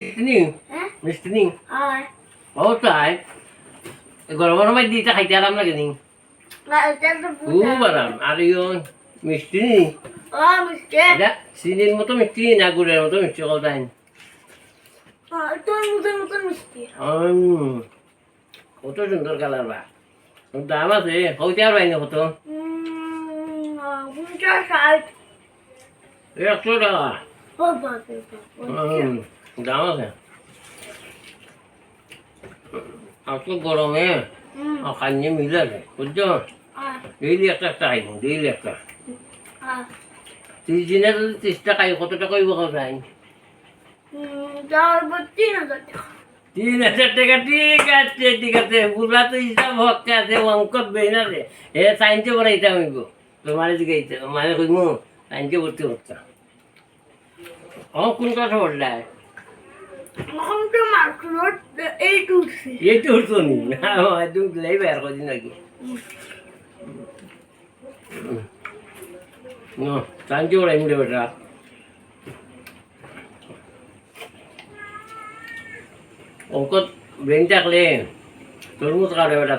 হ্যাঁ মিষ্টি নিং আর ও তাই গরমের সময় দিতে খাইতে আরাম লাগে নি খুব আরাম আর ইয়ো মিষ্টি নি চিনির মতো মিষ্টি না গুড়ের মতো মিষ্টি মিষ্টি কত সুন্দর কালার বা দাম আছে হইতে আর পাইনি কত একশো টাকা দাম আছে আজকে গরমে খাইয়ে মিলে আছে বুঝছ? ডেইলি একটা খাইব ডেইলি একটা। ত্রিশ দিনে যদি খাই কত টাকা খাই যাওয়ার তিন হাজার টাকা। টাকা ঠিক আছে ঠিক আছে। পুরা তো হিসাব হচ্ছে আছে অঙ্ক বেন আছে এ সাইন্সে পড়াইতে হইব। তোমার দিকে মানে কইমু সাইন্সে ভর্তি করতাম ও কোন কথা এইট উঠছে নি? রে বেটা অংকত ব্রেন থাকলে তরমুজ খাওয়া বেটা